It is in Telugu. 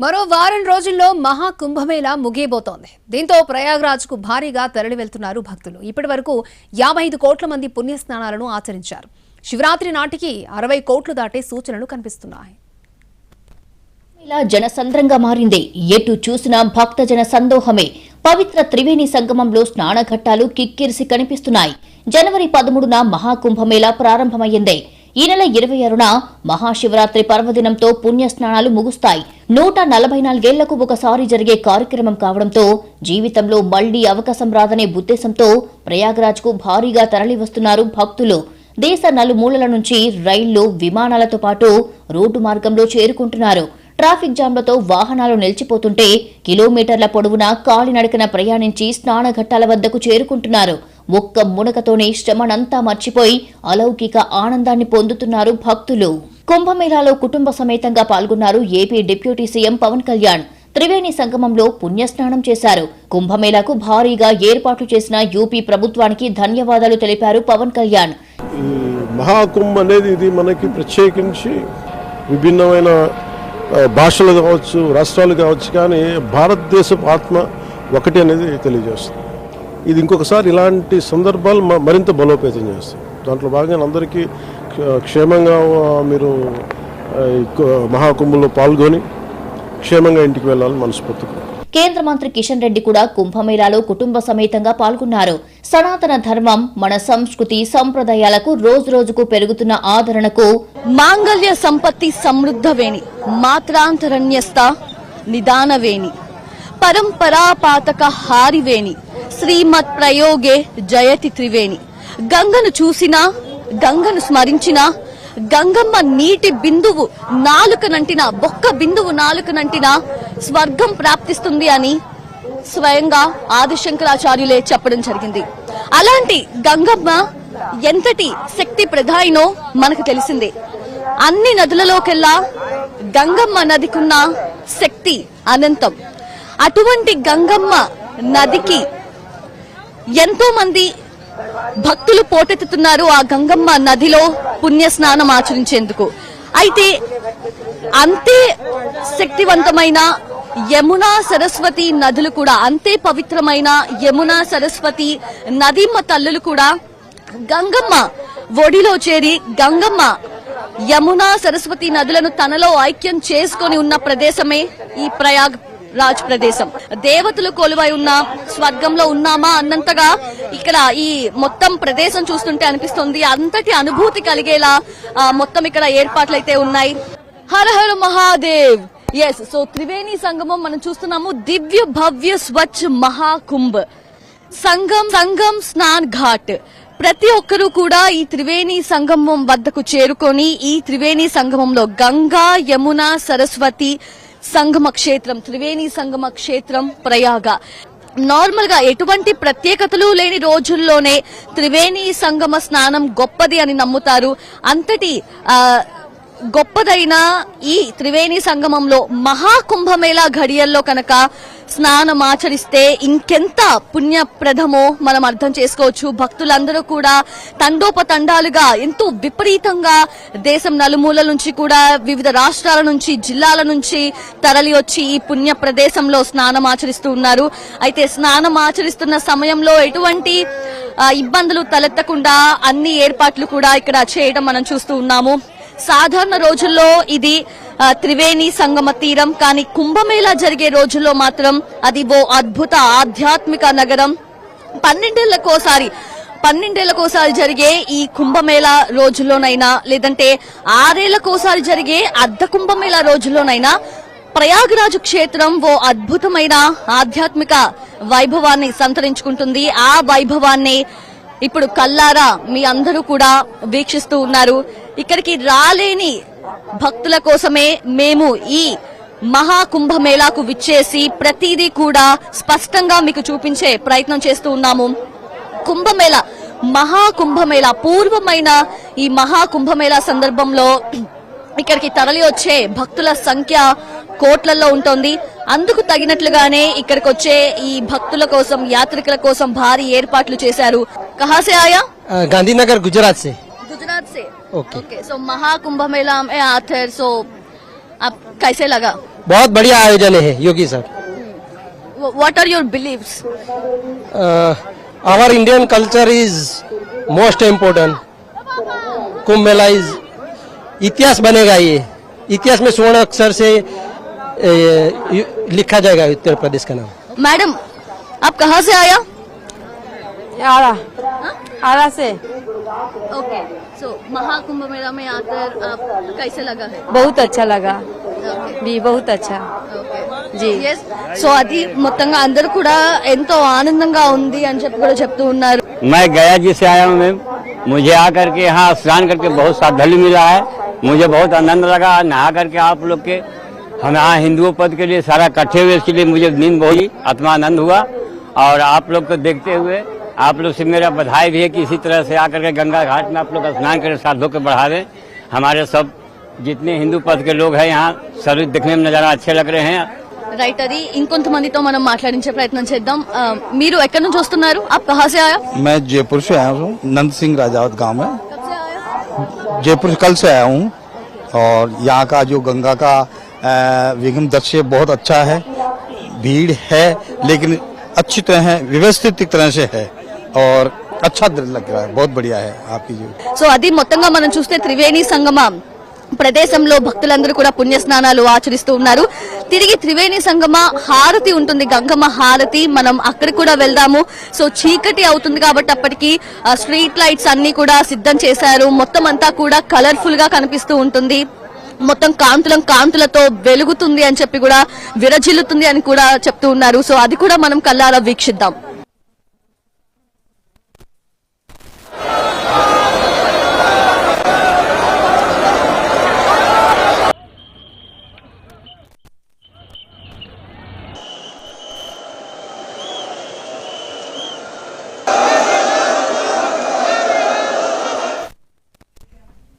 మరో వారం రోజుల్లో మహాకుంభమేళా ముగియబోతోంది. దీంతో ప్రయాగ్రాజ్కు భారీగా తరలి వెళ్తున్నారు భక్తులు. ఇప్పటి వరకు యాభై ఐదు కోట్ల మంది పుణ్యస్నానాలను ఆచరించారు. శివరాత్రి నాటికి అరవై కోట్లు దాటే సూచనలు కనిపిస్తున్నాయి. ఇలా జనసంద్రంగా మారింది. ఎటు చూసినా భక్తజన సందోహమే. పవిత్ర త్రివేణి సంగమంలో స్నానఘట్టాలు కిక్కిరిసి కనిపిస్తున్నాయి. జనవరి పదమూడున మహాకుంభమేళా ప్రారంభమైంది ఈ నెల ఇరవై ఆరున మహాశివరాత్రి పర్వదినంతో పుణ్యస్నానాలు ముగుస్తాయి. నూట నలభై నాలుగేళ్ళకు ఒకసారి జరిగే కార్యక్రమం కావడంతో జీవితంలో మళ్ళీ అవకాశం రాదనే ఉద్దేశంతో ప్రయాగ్రాజ్కు భారీగా తరలివస్తున్నారు భక్తులు. దేశ నలుమూలల నుంచి రైళ్ళు విమానాలతో పాటు రోడ్డు మార్గంలో చేరుకుంటున్నారు. ట్రాఫిక్ జామ్లతో వాహనాలు నిలిచిపోతుంటే కిలోమీటర్ల పొడవునా కాలినడకన ప్రయాణించి స్నానఘట్టాల వద్దకు చేరుకుంటున్నారు. ఒక్క మునకతోనే శ్రమనంతా మర్చిపోయి అలౌకిక ఆనందాన్ని పొందుతున్నారు భక్తులు. కుంభమేళాలో కుటుంబ సమేతంగా పాల్గొన్నారు AP deputy CM Pawan Kalyan. Triveni సంగమంలో పుణ్యస్నానం చేశారు. కుంభమేళాకు భారీగా ఏర్పాట్లు చేసిన యూపీ ప్రభుత్వానికి ధన్యవాదాలు తెలిపారు పవన్ కళ్యాణ్. ఈ మహాకుంభ్ అనేది ఇది మనకి ప్రత్యేకించి విభిన్నమైన భాషలు కావచ్చు రాష్ట్రాలు కావచ్చు కానీ భారతదేశపు ఆత్మ ఒకటి అనేది తెలియజేస్తుంది. ఇది ఇంకొకసారి ఇలాంటి సందర్భాలు మరింత బలోపేతం చేస్తాయి. దాంట్లో భాగంగా అందరికీ క్ష- క్షేమంగా మీరు మహాకుంభంలో పాల్గొని క్షేమంగా ఇంటికి వెళ్ళాలని మనస్ఫూర్తిగా కేంద్ర మంత్రి కిషన్ రెడ్డి కూడా కుంభమేళాలో కుటుంబ సమేతంగా పాల్గొన్నారు. సనాతన ధర్మం మన సంస్కృతి సంప్రదాయాలకు రోజురోజుకు పెరుగుతున్న ఆదరణకు మాంగళ్య సంపత్తి సమృద్ధవేణి మాత్రాంతరణ్యస్థ నిదానవేణి పరంపరాపాతక హారివేణి శ్రీమత్ ప్రయోగే జయతి త్రివేణి. గంగను చూసినా గంగను స్మరించినా గంగమ్మ నీటి బిందువు నాలుకనంటిన బొక్క బిందువు నాలుకనంటిన స్వర్గం ప్రాప్తిస్తుంది అని స్వయంగా ఆదిశంకరాచార్యులే చెప్పడం జరిగింది. అలాంటి గంగమ్మ ఎంతటి శక్తి ప్రధాయినో మనకు తెలిసిందే. అన్ని నదులలోకెల్లా గంగమ్మ నదికున్న శక్తి అనంతం. అటువంటి గంగమ్మ నదికి ఎంతో మంది భక్తులు పోటెత్తుతున్నారు ఆ గంగమ్మ నదిలో పుణ్య స్నానం ఆచరించేందుకు. అయితే అంతే శక్తివంతమైన యమునా సరస్వతి నదులు కూడా అంతే పవిత్రమైన యమునా సరస్వతి నదీమ్మ తల్లులు కూడా గంగమ్మ ఒడిలో చేరి గంగమ్మ యమునా సరస్వతి నదులను తనలో ఐక్యం చేసుకొని ఉన్న ప్రదేశమే ఈ ప్రయాగ్ రాజ్ ప్రదేశం. దేవతలు కొలువై ఉన్న స్వర్గంలో ఉన్నామా అన్నంతగా ఇక్కడ ఈ మొత్తం ప్రదేశం చూస్తుంటే అనిపిస్తుంది. అంతటి అనుభూతి కలిగేలా మొత్తం ఇక్కడ ఏర్పాట్లు అయితే ఉన్నాయి. హర హర మహాదేవ్! ఎస్ సో త్రివేణి సంగమం మనం చూస్తున్నాము. దివ్య భవ్య స్వచ్ఛ మహాకుంభ్. సంగం సంగం స్నాన్ ఘాట్. ప్రతి ఒక్కరూ కూడా ఈ త్రివేణి సంగమం వద్దకు చేరుకొని ఈ త్రివేణి సంగమంలో గంగా యమున సరస్వతి సంగమ క్షేత్రం త్రివేణి సంగమ క్షేత్రం ప్రయాగ. నార్మల్గా ఎటువంటి ప్రత్యేకతలు లేని రోజుల్లోనే త్రివేణి సంగమ స్నానం గొప్పది అని నమ్ముతారు. అంతటి ఆ, గొప్పదైన ఈ త్రివేణి సంగమంలో మహాకుంభమేళా ఘడియల్లో కనుక స్నానం ఆచరిస్తే ఇంకెంత పుణ్యప్రదమో మనం అర్థం చేసుకోవచ్చు. భక్తులందరూ కూడా తండోపతండాలుగా ఎంతో విపరీతంగా దేశం నలుమూలల నుంచి కూడా వివిధ రాష్ట్రాల నుంచి జిల్లాల నుంచి తరలి వచ్చి ఈ పుణ్య ప్రదేశంలో స్నానం ఆచరిస్తూ ఉన్నారు. అయితే స్నానం ఆచరిస్తున్న సమయంలో ఎటువంటి ఇబ్బందులు తలెత్తకుండా అన్ని ఏర్పాట్లు కూడా ఇక్కడ చేయడం మనం చూస్తూ ఉన్నాము. సాధారణ రోజుల్లో ఇది త్రివేణి సంగమ తీరం కానీ కుంభమేళా జరిగే రోజుల్లో మాత్రం అది ఓ అద్భుత ఆధ్యాత్మిక నగరం. పన్నెండేళ్ళకోసారి పన్నెండేళ్ళకోసారి జరిగే ఈ కుంభమేళా రోజుల్లోనైనా లేదంటే ఆరేళ్ళకోసారి జరిగే అర్ధ కుంభమేళా రోజుల్లోనైనా ప్రయాగరాజు క్షేత్రం ఓ అద్భుతమైన ఆధ్యాత్మిక వైభవాన్ని సంతరించుకుంటుంది. ఆ వైభవాన్ని ఇప్పుడు కల్లారా మీ అందరూ కూడా వీక్షిస్తూ ఉన్నారు. ఇక్కడికి రాలేని భక్తుల కోసమే మేము ఈ మహాకుంభమేళాకు విచ్చేసి ప్రతిదీ కూడా స్పష్టంగా మీకు చూపించే ప్రయత్నం చేస్తూ ఉన్నాము. కుంభమేళ మహాకుంభమేళ పూర్వమైన ఈ మహాకుంభమేళ సందర్భంలో ఇక్కడికి తరలి వచ్చే భక్తుల సంఖ్య కోట్లలో ఉంటుంది. అందుకు తగినట్లుగానే ఇక్కడికి వచ్చే ఈ భక్తుల కోసం యాత్రికుల కోసం భారీ ఏర్పాట్లు చేశారు. కహాసే ఆయా? గాంధీనగర్ గుజరాత్ సే గుజరాత్ సే ओके सो महाकुंभ मेला में आते सो आप कैसे लगा? बहुत बढ़िया आयोजन है Yogi sir. What are your believe our Indian culture is most important Kumbh Mela is इतिहास बनेगा ये। इतिहास में स्वर्ण अक्षर से लिखा जाएगा उत्तर प्रदेश का नाम। मैडम आप कहाँ से आया? आरा। हाँ? आरा से। ओके सो महाकुंभ मेला में आकर आप कैसे लगा है बहुत अच्छा लगा भी बहुत अच्छा जी సో అది మొత్తంగా అందరూ కూడా ఎంతో ఆనందంగా ఉంది అని చెప్పి కూడా చెప్తూ ఉన్నారు मैं गया जी से आया हूँ मैम मुझे आकर के यहाँ स्नान करके बहुत श्रद्धालु मिला है मुझे बहुत आनंद लगा नहा करके आप लोग के हम यहाँ हिंदुओं पद के लिए सारा इकट्ठे हुए इसके लिए मुझे नींद बहुत ही आत्मा आनंद हुआ और आप लोग को देखते हुए आप लोग से मेरा बधाई भी है कि इसी तरह से आकर के गंगा घाट में आप लोग स्नान करें साधु को बढ़ा दें हमारे सब जितने हिंदू पद के लोग हैं यहाँ सभी देखने में नज़ारा अच्छे लग रहे हैं రైట్ అది ఇంకొంతమందితో మనం మాట్లాడించే ప్రయత్నం చేద్దాం ఆ, మీరు ఎక్కడి నుంచి వస్తున్నారు ఆప్ కహా సే ఆయా मैं जयपुर से आया हूँ नंद सिंह राजावत गांव में जयपुर से कल से आया हूँ और यहाँ का जो गंगा का अ, विघ्न दृश्य बहुत अच्छा है भीड़ है लेकिन अच्छी तरह है व्यवस्थित तरह से है और अच्छा लग रहा है बहुत बढ़िया है आपकी जो సో అది మొత్తంగా మనం చూస్తే త్రివేణి సంగమం ప్రదేశంలో భక్తులందరూ కూడా పుణ్య స్నానాలు ఆచరిస్తూ ఉన్నారు తిరిగి త్రివేణి సంగమ హారతి ఉంటుంది గంగమ్మ హారతి మనం అక్కడికి కూడా వెళ్దాము సో చీకటి అవుతుంది కాబట్టి అప్పటికి ఆ, స్ట్రీట్ లైట్స్ అన్ని కూడా సిద్ధం చేశారు మొత్తం అంతా కూడా కలర్ఫుల్ గా కనిపిస్తూ ఉంటుంది మొత్తం కాంతులం కాంతులతో వెలుగుతుంది అని చెప్పి కూడా విరజిల్లుతుంది అని కూడా చెప్తూ ఉన్నారు సో అది కూడా మనం కల్లారా వీక్షిద్దాం